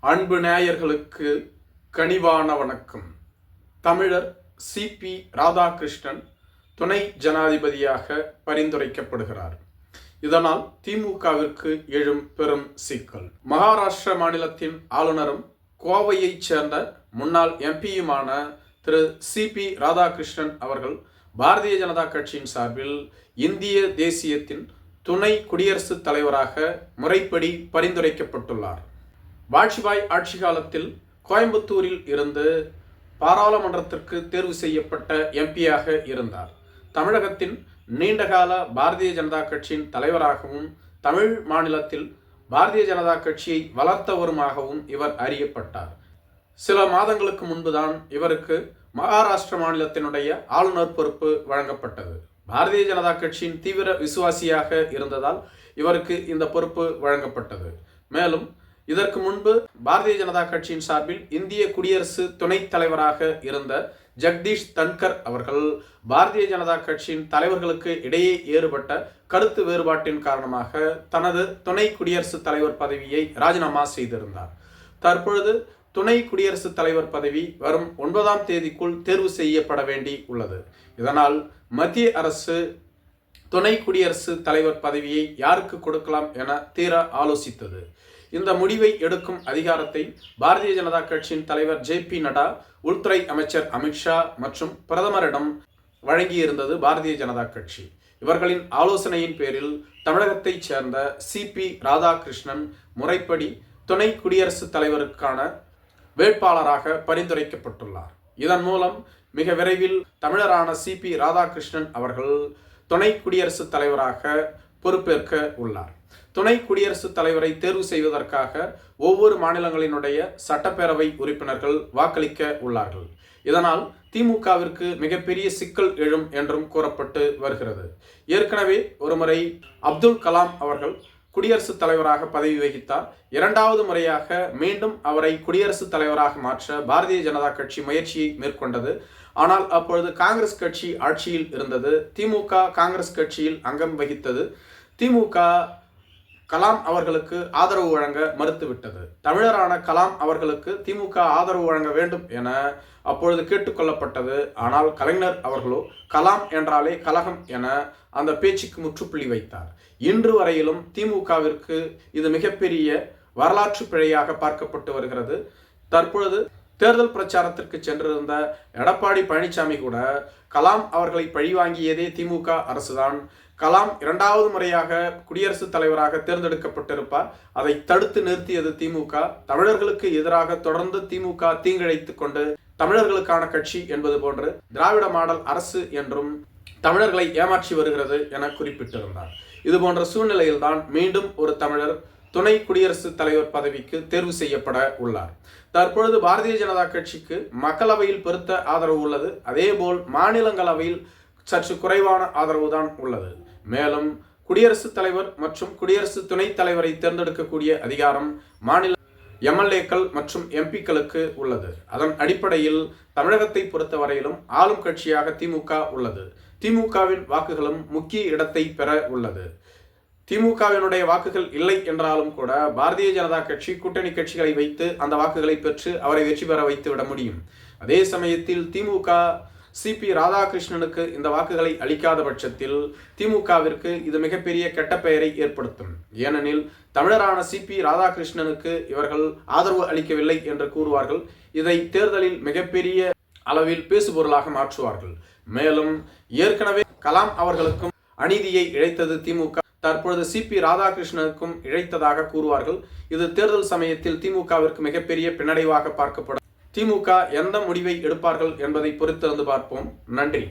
அன்பு நேயர்களுக்கு கனிவான வணக்கம். தமிழர் சிபி ராதாகிருஷ்ணன் துணை ஜனாதிபதியாக பரிந்துரைக்கப்படுகிறார். இதனால் திமுகவிற்கு எழும் பெரும் சிக்கல். மகாராஷ்டிர மாநிலத்தின் ஆளுநரும் கோவையைச் சேர்ந்த முன்னாள் எம்பியுமான திரு. சிபி ராதாகிருஷ்ணன் அவர்கள் பாரதிய ஜனதா கட்சியின் சார்பில் இந்திய தேசியத்தின் துணை குடியரசுத் தலைவராக முறைப்படி பரிந்துரைக்கப்பட்டுள்ளார். வாஜ்பாய் ஆட்சி காலத்தில் கோயம்புத்தூரில் இருந்து பாராளுமன்றத்திற்கு தேர்வு செய்யப்பட்ட எம்பியாக இருந்தார். தமிழகத்தின் நீண்டகால பாரதிய ஜனதா கட்சியின் தலைவராகவும் தமிழ் மாநிலத்தில் பாரதிய ஜனதா கட்சியை வளர்த்தவருமாகவும் இவர் அறியப்பட்டார். சில மாதங்களுக்கு முன்புதான் இவருக்கு மகாராஷ்டிர மாநிலத்தினுடைய ஆளுநர் பொறுப்பு வழங்கப்பட்டது. பாரதிய ஜனதா கட்சியின் தீவிர விசுவாசியாக இருந்ததால் இவருக்கு இந்த பொறுப்பு வழங்கப்பட்டது. மேலும் இதற்கு முன்பு பாரதிய ஜனதா கட்சியின் சார்பில் இந்திய குடியரசு துணைத் தலைவராக இருந்த ஜெகதீஷ் தன்கர் அவர்கள் பாரதிய ஜனதா கட்சியின் தலைவர்களுக்கு இடையே ஏற்பட்ட கருத்து வேறுபாட்டின் காரணமாக தனது துணை குடியரசுத் தலைவர் பதவியை ராஜினாமா செய்திருந்தார். தற்பொழுது துணை குடியரசுத் தலைவர் பதவி வரும் ஒன்பதாம் தேதிக்குள் தேர்வு செய்யப்பட வேண்டி உள்ளது. இதனால் மத்திய அரசு துணை குடியரசு தலைவர் பதவியை யாருக்கு கொடுக்கலாம் என தீர ஆலோசித்தது. இந்த முடிவை எடுக்கும் அதிகாரத்தை பாரதிய ஜனதா கட்சியின் தலைவர் ஜே பி நட்டா உள்துறை அமைச்சர் அமித்ஷா மற்றும் பிரதமரிடம் வழங்கியிருந்தது பாரதிய ஜனதா கட்சி. இவர்களின் ஆலோசனையின் பேரில் தமிழகத்தைச் சேர்ந்த சி பி ராதாகிருஷ்ணன் முறைப்படி துணை குடியரசுத் தலைவருக்கான வேட்பாளராக பரிந்துரைக்கப்பட்டுள்ளார். இதன் மூலம் மிக விரைவில் தமிழரான சி பி ராதாகிருஷ்ணன் அவர்கள் துணை குடியரசுத் தலைவராக பொறுப்பேற்க உள்ளார். துணை குடியரசுத் தலைவரை தேர்வு செய்வதற்காக ஒவ்வொரு மாநிலங்களினுடைய சட்டப்பேரவை உறுப்பினர்கள் வாக்களிக்க உள்ளார்கள். இதனால் திமுகவிற்கு மிகப்பெரிய சிக்கல் எழும் என்றும் கூறப்பட்டு வருகிறது. ஏற்கனவே ஒருமுறை அப்துல் கலாம் அவர்கள் குடியரசுத் தலைவராக பதவி வகித்தார். இரண்டாவது முறையாக மீண்டும் அவரை குடியரசுத் தலைவராக மாற்ற பாரதிய ஜனதா கட்சி முயற்சியை மேற்கொண்டது. ஆனால் அப்பொழுது காங்கிரஸ் கட்சி ஆட்சியில் இருந்தது. திமுக காங்கிரஸ் கட்சியில் அங்கம் வகித்தது. திமுக கலாம் அவர்களுக்கு ஆதரவு வழங்க மறுத்துவிட்டது. தமிழரான கலாம் அவர்களுக்கு திமுக ஆதரவு வழங்க வேண்டும் என அப்பொழுது கேட்டுக்கொள்ளப்பட்டது. ஆனால் கலைஞர் அவர்களோ கலாம் என்றாலே கலகம் என அந்த பேச்சுக்கு முற்றுப்புள்ளி வைத்தார். இன்று வரையிலும் திமுகவிற்கு இது மிகப்பெரிய வரலாற்று பிழையாக பார்க்கப்பட்டு வருகிறது. தற்பொழுது தேர்தல் பிரச்சாரத்திற்கு சென்றிருந்த எடப்பாடி பழனிசாமி கூட கலாம் அவர்களை பழிவாங்கியதே திமுக அரசுதான். கலாம் இரண்டாவது முறையாக குடியரசுத் தலைவராக தேர்ந்தெடுக்கப்பட்டிருப்பார். அதை தடுத்து நிறுத்தியது திமுக. தமிழர்களுக்கு எதிராக தொடர்ந்து திமுக தீங்கிழைத்து கொண்டு தமிழர்களுக்கான கட்சி என்பது போன்று திராவிட மாடல் அரசு என்றும் தமிழர்களை ஏமாற்றி வருகிறது என குறிப்பிட்டிருந்தார். இது போன்ற சூழ்நிலையில்தான் மீண்டும் ஒரு தமிழர் துணை குடியரசுத் தலைவர் பதவிக்கு தேர்வு செய்யப்பட உள்ளார். தற்பொழுது பாரதிய ஜனதா கட்சிக்கு மக்களவையில் பெருத்த ஆதரவு உள்ளது. அதேபோல் மாநிலங்களவையில் சற்று குறைவான ஆதரவு தான் உள்ளது. மேலும் குடியரசுத் தலைவர் மற்றும் குடியரசு துணைத் தலைவரை தேர்ந்தெடுக்கக்கூடிய அதிகாரம் மாநில எம்எல்ஏக்கள் மற்றும் எம்பிக்களுக்கு உள்ளது. அதன் அடிப்படையில் தமிழகத்தை பொறுத்தவரையிலும் ஆளும் கட்சியாக திமுக உள்ளது. திமுகவின் வாக்குகளும் முக்கிய இடத்தை பெற உள்ளது. திமுகவினுடைய வாக்குகள் இல்லை என்றாலும் கூட பாரதிய ஜனதா கட்சி கூட்டணி கட்சிகளை வைத்து அந்த வாக்குகளை பெற்று அவரை வெற்றி பெற வைத்து விட முடியும். அதே சமயத்தில் திமுக சிபி ராதாகிருஷ்ணனுக்கு இந்த வாக்குகளை அளிக்காத பட்சத்தில் திமுகவிற்கு இது மிகப்பெரிய கெட்ட பெயரை ஏற்படுத்தும். ஏனெனில் தமிழரான சிபி ராதாகிருஷ்ணனுக்கு இவர்கள் ஆதரவு அளிக்கவில்லை என்று கூறுவார்கள். இதை தேர்தலில் மிகப்பெரிய அளவில் பேசுபொருளாக மாற்றுவார்கள். மேலும் ஏற்கனவே கலாம் அவர்களுக்கும் அநீதியை இழைத்தது திமுக தற்பொழுது சிபி ராதாகிருஷ்ணனுக்கும் இழைத்ததாக கூறுவார்கள். இது தேர்தல் சமயத்தில் திமுகவிற்கு மிகப்பெரிய பின்னடைவாக பார்க்கப்படும். திமுக எந்த முடிவை எடுப்பார்கள் என்பதை பொறுத்திருந்து பார்ப்போம். நன்றி.